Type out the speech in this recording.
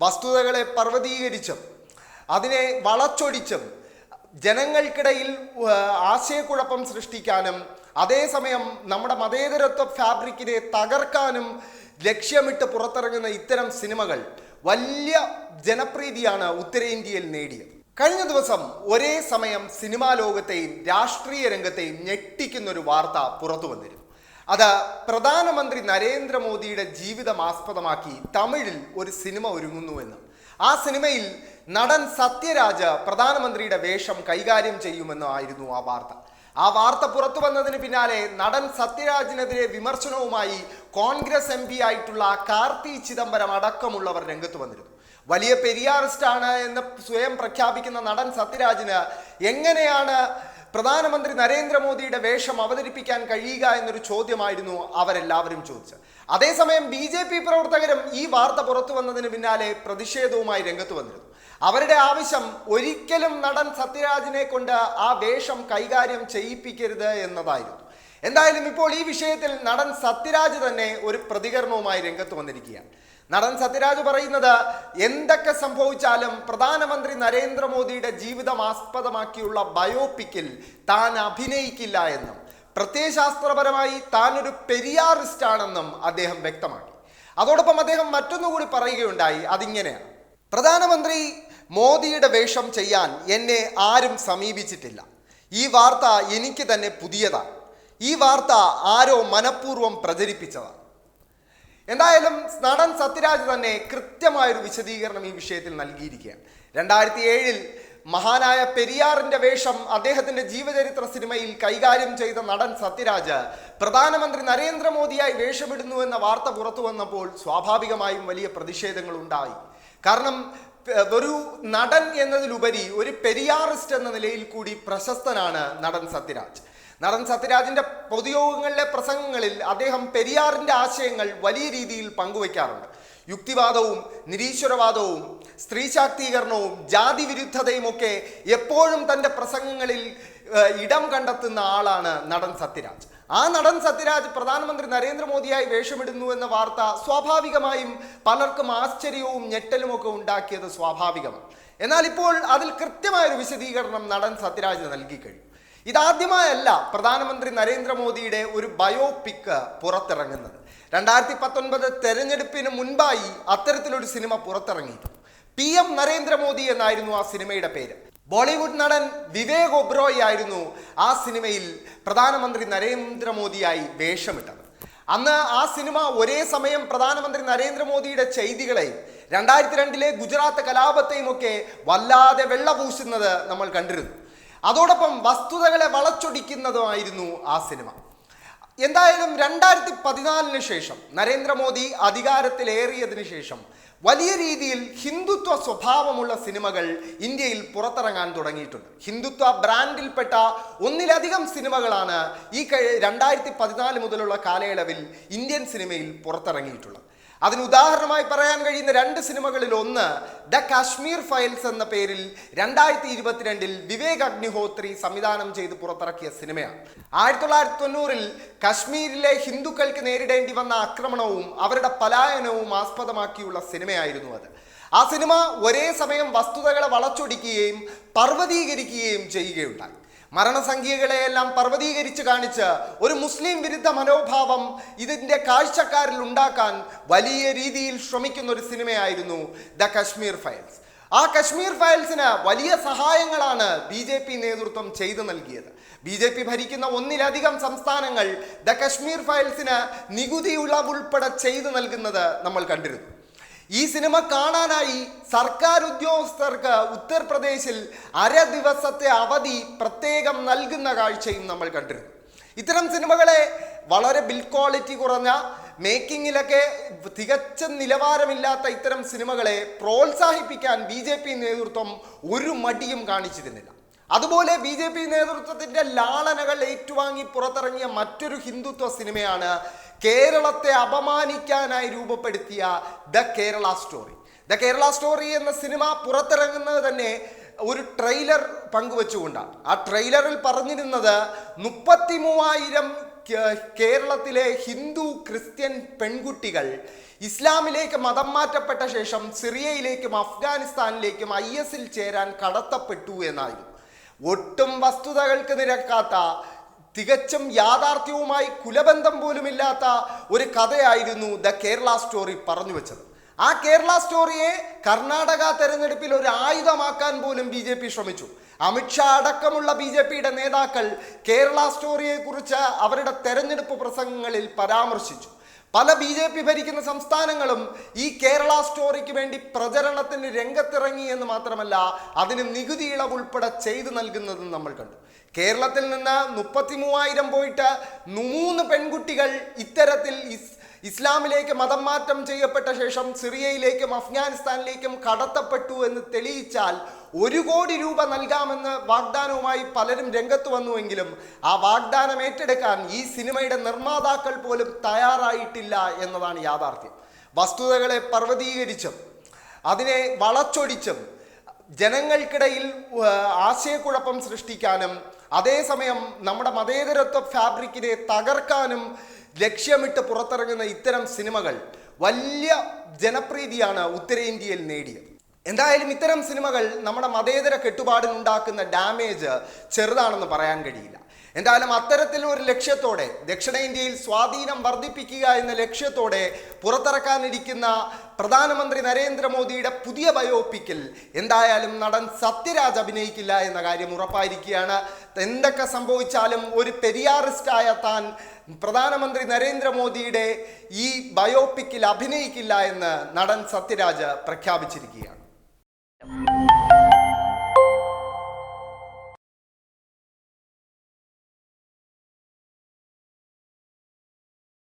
വസ്തുതകളെ പർവതീകരിച്ചും അതിനെ വളച്ചൊടിച്ചും ജനങ്ങൾക്കിടയിൽ ആശയക്കുഴപ്പം സൃഷ്ടിക്കാനും അതേസമയം നമ്മുടെ മതേതരത്വ ഫാബ്രിക്കിനെ തകർക്കാനും ലക്ഷ്യമിട്ട് പുറത്തിറങ്ങുന്ന ഇത്തരം സിനിമകൾ വലിയ ജനപ്രീതിയാണ് ഉത്തരേന്ത്യയിൽ നേടിയത്. കഴിഞ്ഞ ദിവസം ഒരേ സമയം സിനിമാ ലോകത്തെയും രാഷ്ട്രീയ രംഗത്തെയും ഞെട്ടിക്കുന്നൊരു വാർത്ത പുറത്തു വന്നിരുന്നു. അത് പ്രധാനമന്ത്രി നരേന്ദ്രമോദിയുടെ ജീവിതം ആസ്പദമാക്കി തമിഴിൽ ഒരു സിനിമ ഒരുങ്ങുന്നുവെന്നും ആ സിനിമയിൽ നടൻ സത്യരാജ് പ്രധാനമന്ത്രിയുടെ വേഷം കൈകാര്യം ചെയ്യുമെന്നായിരുന്നു ആ വാർത്ത. ആ വാർത്ത പുറത്തു വന്നതിന് പിന്നാലെ നടൻ സത്യരാജിനെതിരെ വിമർശനവുമായി കോൺഗ്രസ് എം ആയിട്ടുള്ള കാർത്തി ചിദംബരം അടക്കമുള്ളവർ രംഗത്ത് വന്നിരുന്നു. വലിയ പെരിയാറിസ്റ്റാണ് എന്ന് സ്വയം പ്രഖ്യാപിക്കുന്ന നടൻ സത്യരാജിന് എങ്ങനെയാണ് പ്രധാനമന്ത്രി നരേന്ദ്രമോദിയുടെ വേഷം അവതരിപ്പിക്കാൻ കഴിയുക എന്നൊരു ചോദ്യമായിരുന്നു അവരെല്ലാവരും ചോദിച്ചത്. അതേസമയം ബി ജെ പി പ്രവർത്തകരും ഈ വാർത്ത പുറത്തു വന്നതിന് പിന്നാലെ പ്രതിഷേധവുമായി രംഗത്ത് വന്നിരുന്നു. അവരുടെ ആവശ്യം ഒരിക്കലും നടൻ സത്യരാജിനെ കൊണ്ട് ആ വേഷം കൈകാര്യം ചെയ്യിപ്പിക്കരുത് എന്നതായിരുന്നു. എന്തായാലും ഇപ്പോൾ ഈ വിഷയത്തിൽ നടൻ സത്യരാജ് തന്നെ ഒരു പ്രതികരണവുമായി രംഗത്ത് വന്നിരിക്കുകയാണ്. നടൻ സത്യരാജ് പറയുന്നത് എന്തൊക്കെ സംഭവിച്ചാലും പ്രധാനമന്ത്രി നരേന്ദ്രമോദിയുടെ ജീവിതം ആസ്പദമാക്കിയുള്ള ബയോപിക്കിൽ താൻ അഭിനയിക്കില്ല എന്നും പ്രത്യയശാസ്ത്രപരമായി താൻ ഒരു പെരിയാറിസ്റ്റ് ആണെന്നും അദ്ദേഹം വ്യക്തമാക്കി. അതോടൊപ്പം അദ്ദേഹം മറ്റൊന്നുകൂടി പറയുകയുണ്ടായി അതിങ്ങനെയാണ്. പ്രധാനമന്ത്രി മോദിയുടെ വേഷം ചെയ്യാൻ എന്നെ ആരും സമീപിച്ചിട്ടില്ല. ഈ വാർത്ത എനിക്ക് തന്നെ പുതിയതാണ്. ഈ വാർത്ത ആരോ മനഃപൂർവം പ്രചരിപ്പിച്ചതാണ്. എന്തായാലും നടൻ സത്യരാജ് തന്നെ കൃത്യമായൊരു വിശദീകരണം ഈ വിഷയത്തിൽ നൽകിയിരിക്കുകയാണ്. രണ്ടായിരത്തി ഏഴിൽ മഹാനായ പെരിയാറിന്റെ വേഷം അദ്ദേഹത്തിന്റെ ജീവചരിത്ര സിനിമയിൽ കൈകാര്യം ചെയ്ത നടൻ സത്യരാജ് പ്രധാനമന്ത്രി നരേന്ദ്രമോദിയായി വേഷമിടുന്നു എന്ന വാർത്ത പുറത്തു വന്നപ്പോൾ സ്വാഭാവികമായും വലിയ പ്രതിഷേധങ്ങൾ ഉണ്ടായി കാരണം ഒരു നടൻ എന്നതിലുപരി ഒരു പെരിയാറിസ്റ്റ് എന്ന നിലയിൽ കൂടി പ്രശസ്തനാണ് നടൻ സത്യരാജ്. നടൻ സത്യരാജിന്റെ പൊതുയോഗങ്ങളിലെ പ്രസംഗങ്ങളിൽ അദ്ദേഹം പെരിയാറിന്റെ ആശയങ്ങൾ വലിയ രീതിയിൽ പങ്കുവയ്ക്കാറുണ്ട്. യുക്തിവാദവും നിരീശ്വരവാദവും സ്ത്രീ ശാക്തീകരണവും ജാതി വിരുദ്ധതയും ഒക്കെ എപ്പോഴും തന്റെ പ്രസംഗങ്ങളിൽ ഇടം കണ്ടെത്തുന്ന ആളാണ് നടൻ സത്യരാജ്. ആ നടൻ സത്യരാജ് പ്രധാനമന്ത്രി നരേന്ദ്രമോദിയായി വേഷമിടുന്നു എന്ന വാർത്ത സ്വാഭാവികമായും പലർക്കും ആശ്ചര്യവും ഞെട്ടലും ഒക്കെ ഉണ്ടാക്കിയത് സ്വാഭാവികമാണ്. എന്നാൽ ഇപ്പോൾ അതിൽ കൃത്യമായൊരു വിശദീകരണം നടൻ സത്യരാജ് നൽകി കഴിഞ്ഞു. ഇതാദ്യമായല്ല പ്രധാനമന്ത്രി നരേന്ദ്രമോദിയുടെ ഒരു ബയോപിക്ക് പുറത്തിറങ്ങുന്നത്. രണ്ടായിരത്തി പത്തൊൻപത് തെരഞ്ഞെടുപ്പിന് മുൻപായി അത്തരത്തിലൊരു സിനിമ പുറത്തിറങ്ങിയിരുന്നു. പി എം നരേന്ദ്രമോദി എന്നായിരുന്നു ആ സിനിമയുടെ പേര്. ബോളിവുഡ് നടൻ വിവേക് ഒബ്രോയ് ആയിരുന്നു ആ സിനിമയിൽ പ്രധാനമന്ത്രി നരേന്ദ്രമോദിയായി വേഷമിട്ടത്. അന്ന് ആ സിനിമ ഒരേ സമയം പ്രധാനമന്ത്രി നരേന്ദ്രമോദിയുടെ ചെയ്തികളെയും രണ്ടായിരത്തി രണ്ടിലെ ഗുജറാത്ത് കലാപത്തെയും ഒക്കെ വല്ലാതെ വെള്ളപൂശുന്നത് നമ്മൾ കണ്ടിരുന്നു. അതോടൊപ്പം വസ്തുതകളെ വളച്ചൊടിക്കുന്നതുമായിരുന്നു ആ സിനിമ. എന്തായാലും രണ്ടായിരത്തി പതിനാലിന് ശേഷം നരേന്ദ്രമോദി അധികാരത്തിലേറിയതിനു ശേഷം വലിയ രീതിയിൽ ഹിന്ദുത്വ സ്വഭാവമുള്ള സിനിമകൾ ഇന്ത്യയിൽ പുറത്തിറങ്ങാൻ തുടങ്ങിയിട്ടുണ്ട്. ഹിന്ദുത്വ ബ്രാൻഡിൽപ്പെട്ട ഒന്നിലധികം സിനിമകളാണ് ഈ രണ്ടായിരത്തി പതിനാല് മുതലുള്ള കാലയളവിൽ ഇന്ത്യൻ സിനിമയിൽ പുറത്തിറങ്ങിയിട്ടുള്ളത്. അതിന് ഉദാഹരണമായി പറയാൻ കഴിയുന്ന രണ്ട് സിനിമകളിൽ ഒന്ന് ദ കാശ്മീർ ഫയൽസ് എന്ന പേരിൽ രണ്ടായിരത്തി ഇരുപത്തിരണ്ടിൽ വിവേക് അഗ്നിഹോത്രി സംവിധാനം ചെയ്ത് പുറത്തിറക്കിയ സിനിമയാണ്. ആയിരത്തി തൊള്ളായിരത്തി തൊണ്ണൂറിൽ കശ്മീരിലെ ഹിന്ദുക്കൾക്ക് നേരിടേണ്ടി വന്ന ആക്രമണവും അവരുടെ പലായനവും ആസ്പദമാക്കിയുള്ള സിനിമയായിരുന്നു അത്. ആ സിനിമ ഒരേ സമയം വസ്തുതകളെ വളച്ചൊടിക്കുകയും പർവതീകരിക്കുകയും ചെയ്യുകയുണ്ടായി. മരണസംഖ്യകളെയെല്ലാം പർവതീകരിച്ച് കാണിച്ച് ഒരു മുസ്ലിം വിരുദ്ധ മനോഭാവം ഇതിന്റെ കാഴ്ചക്കാരിൽ ഉണ്ടാക്കാൻ വലിയ രീതിയിൽ ശ്രമിക്കുന്ന ഒരു സിനിമയായിരുന്നു ദ കശ്മീർ ഫയൽസ്. ആ കശ്മീർ ഫയൽസിന് വലിയ സഹായങ്ങളാണ് ബി ജെ പി നേതൃത്വം ചെയ്തു നൽകിയത്. ബി ജെ പി ഭരിക്കുന്ന ഒന്നിലധികം സംസ്ഥാനങ്ങൾ ദ കശ്മീർ ഫയൽസിന് നികുതി ഉളവുൾപ്പെടെ ചെയ്തു നൽകുന്നത് നമ്മൾ കണ്ടിരുന്നു. ഈ സിനിമ കാണാനായി സർക്കാർ ഉദ്യോഗസ്ഥർക്ക് ഉത്തർപ്രദേശിൽ അര ദിവസത്തെ അവധി പ്രത്യേകം നൽകുന്ന കാഴ്ചയും നമ്മൾ കണ്ടിരുന്നു. ഇത്തരം സിനിമകളെ വളരെ ബിൽ ക്വാളിറ്റി കുറഞ്ഞ മേക്കിങ്ങിലൊക്കെ തികച്ച നിലവാരമില്ലാത്ത ഇത്തരം സിനിമകളെ പ്രോത്സാഹിപ്പിക്കാൻ ബി ജെ പി നേതൃത്വം ഒരു മടിയും കാണിച്ചിരുന്നില്ല. അതുപോലെ ബി ജെ പി നേതൃത്വത്തിന്റെ ലാളനകൾ ഏറ്റുവാങ്ങി പുറത്തിറങ്ങിയ മറ്റൊരു ഹിന്ദുത്വ സിനിമയാണ് കേരളത്തെ അപമാനിക്കാനായി രൂപപ്പെടുത്തിയ the Kerala story. The Kerala story എന്ന സിനിമ പുറത്തിറങ്ങുന്നത് തന്നെ ഒരു ട്രെയിലർ പങ്കുവെച്ചുകൊണ്ടാണ്. ആ ട്രെയിലറിൽ പറഞ്ഞിരുന്നത് മുപ്പത്തി മൂവായിരം കേരളത്തിലെ ഹിന്ദു ക്രിസ്ത്യൻ പെൺകുട്ടികൾ ഇസ്ലാമിലേക്ക് മതം മാറ്റപ്പെട്ട ശേഷം സിറിയയിലേക്കും അഫ്ഗാനിസ്ഥാനിലേക്കും ഐ എസിൽ ചേരാൻ കടത്തപ്പെട്ടു എന്നായിരുന്നു. ഒട്ടും വസ്തുതകൾക്ക് നിരക്കാത്ത തികച്ചും യാഥാർത്ഥ്യവുമായി കുലബന്ധം പോലുമില്ലാത്ത ഒരു കഥയായിരുന്നു ദ കേരള സ്റ്റോറി പറഞ്ഞു വെച്ചത്. ആ കേരള സ്റ്റോറിയെ കർണാടക തെരഞ്ഞെടുപ്പിൽ ഒരു ആയുധമാക്കാൻ പോലും ബി ജെ പി ശ്രമിച്ചു. അമിത്ഷാ അടക്കമുള്ള ബി ജെ പിയുടെ നേതാക്കൾ കേരള സ്റ്റോറിയെക്കുറിച്ച് അവരുടെ തെരഞ്ഞെടുപ്പ് പ്രസംഗങ്ങളിൽ പരാമർശിച്ചു. പല ബി ജെ പി ഭരിക്കുന്ന സംസ്ഥാനങ്ങളും ഈ കേരള സ്റ്റോറിക്ക് വേണ്ടി പ്രചരണത്തിന് രംഗത്തിറങ്ങി എന്ന് മാത്രമല്ല അതിന് നികുതി ഇളവ് ഉൾപ്പെടെ ചെയ്തു നൽകുന്നതും നമ്മൾ കണ്ടു. കേരളത്തിൽ നിന്ന് മുപ്പത്തി മൂവായിരം പോയിട്ട് മൂന്ന് പെൺകുട്ടികൾ ഇത്തരത്തിൽ ഇസ്ലാമിലേക്ക് മതം മാറ്റം ചെയ്യപ്പെട്ട ശേഷം സിറിയയിലേക്കും അഫ്ഗാനിസ്ഥാനിലേക്കും കടത്തപ്പെട്ടു എന്ന് തെളിയിച്ചാൽ ഒരു കോടി രൂപ നൽകാമെന്ന് വാഗ്ദാനവുമായി പലരും രംഗത്ത് വന്നുവെങ്കിലും ആ വാഗ്ദാനം ഏറ്റെടുക്കാൻ ഈ സിനിമയുടെ നിർമ്മാതാക്കൾ പോലും തയ്യാറായിട്ടില്ല എന്നതാണ് യാഥാർത്ഥ്യം. വസ്തുതകളെ പർവതീകരിച്ചും അതിനെ വളച്ചൊടിച്ചും ജനങ്ങൾക്കിടയിൽ ആശയക്കുഴപ്പം സൃഷ്ടിക്കാനും അതേസമയം നമ്മുടെ മതേതരത്വ ഫാബ്രിക്കിനെ തകർക്കാനും ലക്ഷ്യമിട്ട് പുറത്തിറങ്ങുന്ന ഇത്തരം സിനിമകൾ വലിയ ജനപ്രീതിയാണ് ഉത്തരേന്ത്യയിൽ നേടിയത്. എന്തായാലും ഇത്തരം സിനിമകൾ നമ്മുടെ മതേതര കെട്ടുപാടിനുണ്ടാക്കുന്ന ഡാമേജ് ചെറുതാണെന്ന് പറയാൻ കഴിയില്ല. എന്തായാലും അത്തരത്തിൽ ഒരു ലക്ഷ്യത്തോടെ ദക്ഷിണേന്ത്യയിൽ സ്വാധീനം വർദ്ധിപ്പിക്കുക എന്ന ലക്ഷ്യത്തോടെ പുറത്തിറക്കാനിരിക്കുന്ന പ്രധാനമന്ത്രി നരേന്ദ്രമോദിയുടെ പുതിയ ബയോപിക്കിൽ എന്തായാലും നടൻ സത്യരാജ് അഭിനയിക്കില്ല എന്ന കാര്യം ഉറപ്പായിരിക്കുകയാണ്. എന്തൊക്കെ സംഭവിച്ചാലും ഒരു പെരിയാറിസ്റ്റായ താൻ പ്രധാനമന്ത്രി നരേന്ദ്രമോദിയുടെ ഈ ബയോപിക്കിൽ അഭിനയിക്കില്ല എന്ന് നടൻ സത്യരാജ് പ്രഖ്യാപിച്ചിരിക്കുകയാണ്.